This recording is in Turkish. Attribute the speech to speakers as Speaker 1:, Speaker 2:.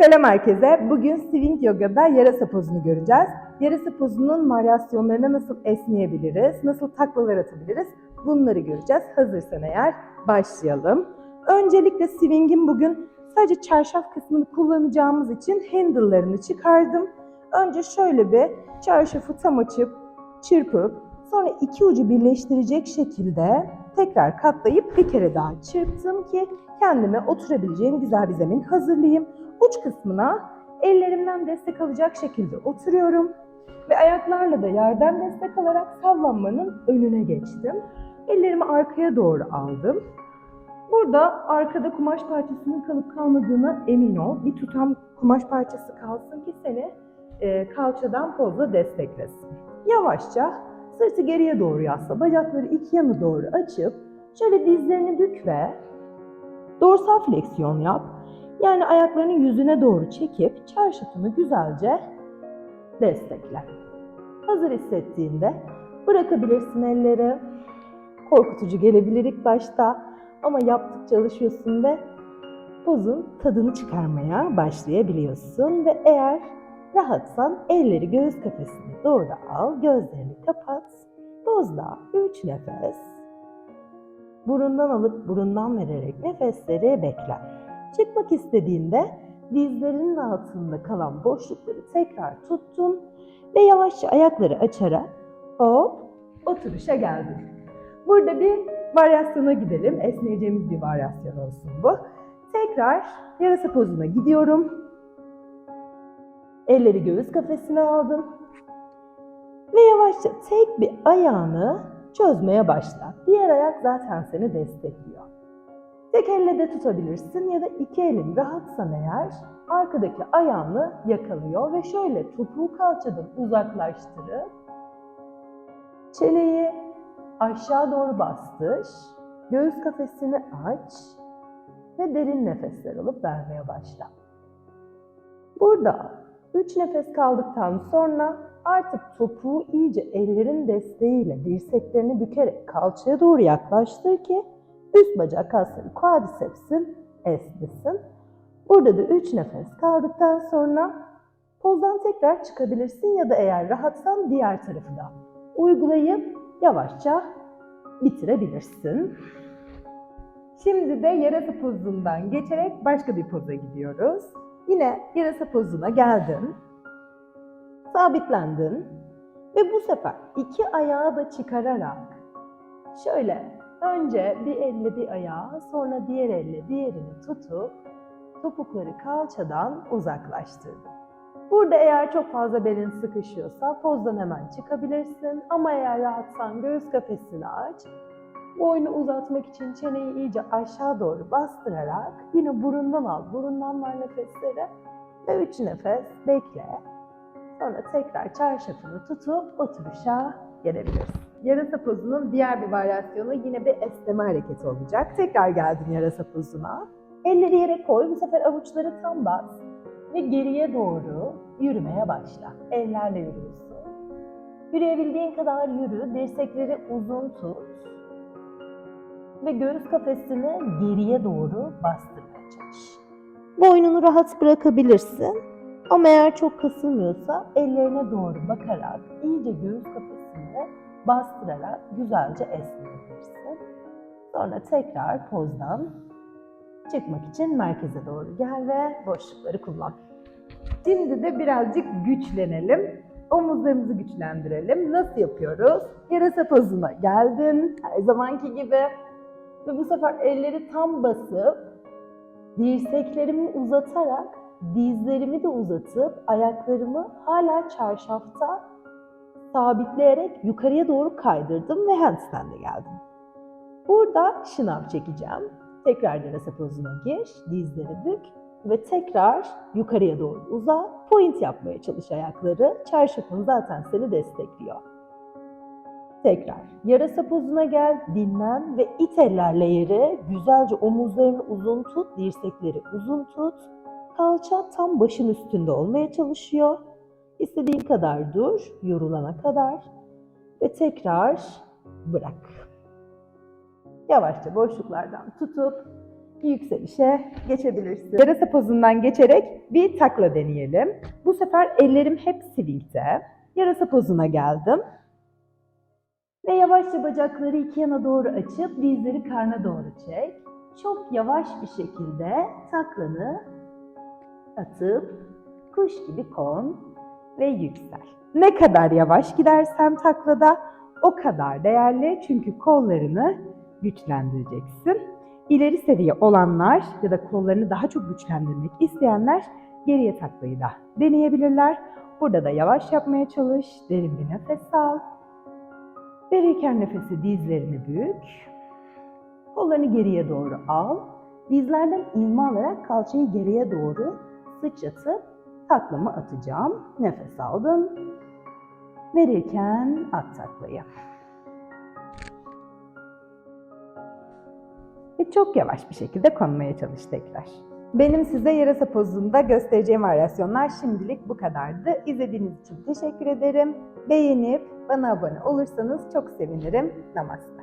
Speaker 1: Selam herkese. Bugün Swing Yoga'da yarasa pozunu göreceğiz. Yarasa pozunun varyasyonlarına nasıl esneyebiliriz, nasıl taklalar atabiliriz bunları göreceğiz. Hazırsan eğer başlayalım. Öncelikle swing'in bugün sadece çarşaf kısmını kullanacağımız için handle'larını çıkardım. Önce şöyle bir çarşafı tam açıp, çırpıp, sonra iki ucu birleştirecek şekilde tekrar katlayıp bir kere daha çırptım ki kendime oturabileceğim güzel bir zemin hazırlayayım. Uç kısmına ellerimden destek alacak şekilde oturuyorum ve ayaklarla da yerden destek alarak sallanmanın önüne geçtim. Ellerimi arkaya doğru aldım. Burada arkada kumaş parçasının kalıp kalmadığına emin ol. Bir tutam kumaş parçası kalsın ki seni e, kalçadan pozla desteklesin. Yavaşça sırtı geriye doğru yasla, bacakları iki yana doğru açıp şöyle dizlerini bük ve dorsal fleksiyon yap. Yani ayaklarını yüzüne doğru çekip çarşafını güzelce destekle. Hazır hissettiğinde bırakabilirsin elleri. Korkutucu gelebilir ilk başta ama yaptıkça alışıyorsun ve pozun tadını çıkarmaya başlayabiliyorsun ve eğer rahatsan elleri göğüs kafesine doğru al, gözlerini kapat. Pozda 3 nefes. Burundan alıp burundan vererek nefesleri bekle. Çıkmak istediğinde dizlerinin altında kalan boşlukları tekrar tuttun ve yavaşça ayakları açarak hop oturuşa geldin. Burada bir varyasyona gidelim. Esneyeceğimiz bir varyasyon olsun bu. Tekrar yarasa pozuna gidiyorum. Elleri göğüs kafesine aldım. Ve yavaşça tek bir ayağını çözmeye başla. Diğer ayak zaten seni destekliyor. Tek elle de tutabilirsin ya da iki elin rahatsan eğer arkadaki ayağını yakalıyor ve şöyle topuğu kalçadan uzaklaştırıp çeneyi aşağı doğru bastır, göğüs kafesini aç ve derin nefesler alıp vermeye başla. Burada 3 nefes kaldıktan sonra artık topuğu iyice ellerin desteğiyle dirseklerini bükerek kalçaya doğru yaklaştır ki üst bacak kasları quadricepsin esnesin. Burada da 3 nefes kaldıktan sonra pozdan tekrar çıkabilirsin ya da eğer rahatsan diğer tarafı da uygulayıp yavaşça bitirebilirsin. Şimdi de yarasa pozundan geçerek başka bir poza gidiyoruz. Yine yarasa pozuna geldin. Sabitlendin. Ve bu sefer iki ayağı da çıkararak şöyle önce bir elle bir ayağı sonra diğer elle diğerini tutup topukları kalçadan uzaklaştırdın. Burada eğer çok fazla belin sıkışıyorsa pozdan hemen çıkabilirsin ama eğer rahatsan göğüs kafesini aç. Boynu uzatmak için çeneyi iyice aşağı doğru bastırarak yine burundan al, burundan ver nefesleri ve üç nefes bekle. Sonra tekrar çarşafını tutup oturuşa gelebilirsin. Yarasa pozunun diğer bir varyasyonu yine bir esneme hareketi olacak. Tekrar geldin yarasa pozuna. Elleri yere koy, bu sefer avuçları tam bas ve geriye doğru yürümeye başla. Ellerle yürüyorsun. Yürüyebildiğin kadar yürü, dirsekleri uzun tut ve göğüs kafesini geriye doğru bastırmaya çalış. Boynunu rahat bırakabilirsin ama eğer çok kasılmıyorsa ellerine doğru bakarak iyice göğüs kafesini bastırarak güzelce esneyebilirsin. Sonra tekrar pozdan çıkmak için merkeze doğru gel ve boşlukları kullan. Şimdi de birazcık güçlenelim. Omuzlarımızı güçlendirelim. Nasıl yapıyoruz? Yarasa pozuna geldin her zamanki gibi. Ve bu sefer elleri tam basıp dirseklerimi uzatarak dizlerimi de uzatıp ayaklarımı hala çarşafta sabitleyerek yukarıya doğru kaydırdım ve handstand'e geldim. Burada şınav çekeceğim. Tekrar yarasa pozuna gir, dizleri bük ve tekrar yukarıya doğru uza. Point yapmaya çalış ayakları. Çarşafın zaten seni destekliyor. Tekrar yarasa pozuna gel, dinlen ve it ellerle yere güzelce omuzlarını uzun tut, dirsekleri uzun tut. Kalça tam başın üstünde olmaya çalışıyor. İstediğin kadar dur, yorulana kadar ve tekrar bırak. Yavaşça boşluklardan tutup yükselişe geçebilirsin. Yarasa pozundan geçerek bir takla deneyelim. Bu sefer ellerim hep swing'de. Yarasa pozuna geldim. Ve yavaşça bacakları iki yana doğru açıp dizleri karna doğru çek. Çok yavaş bir şekilde taklanı atıp kuş gibi kon ve yüksel. Ne kadar yavaş gidersen taklada o kadar değerli çünkü kollarını güçlendireceksin. İleri seviye olanlar ya da kollarını daha çok güçlendirmek isteyenler geriye taklayı da deneyebilirler. Burada da yavaş yapmaya çalış, derin bir nefes al. Verirken nefesi dizlerini bük. Kollarını geriye doğru al. Dizlerden ilme alarak kalçayı geriye doğru sıçratıp taklama atacağım. Nefes aldın. Verirken at taklayı. Ve çok yavaş bir şekilde konmaya çalış tekrar. Benim size yarasa pozunda göstereceğim varyasyonlar şimdilik bu kadardı. İzlediğiniz için teşekkür ederim. Beğenip bana abone olursanız çok sevinirim. Namaste.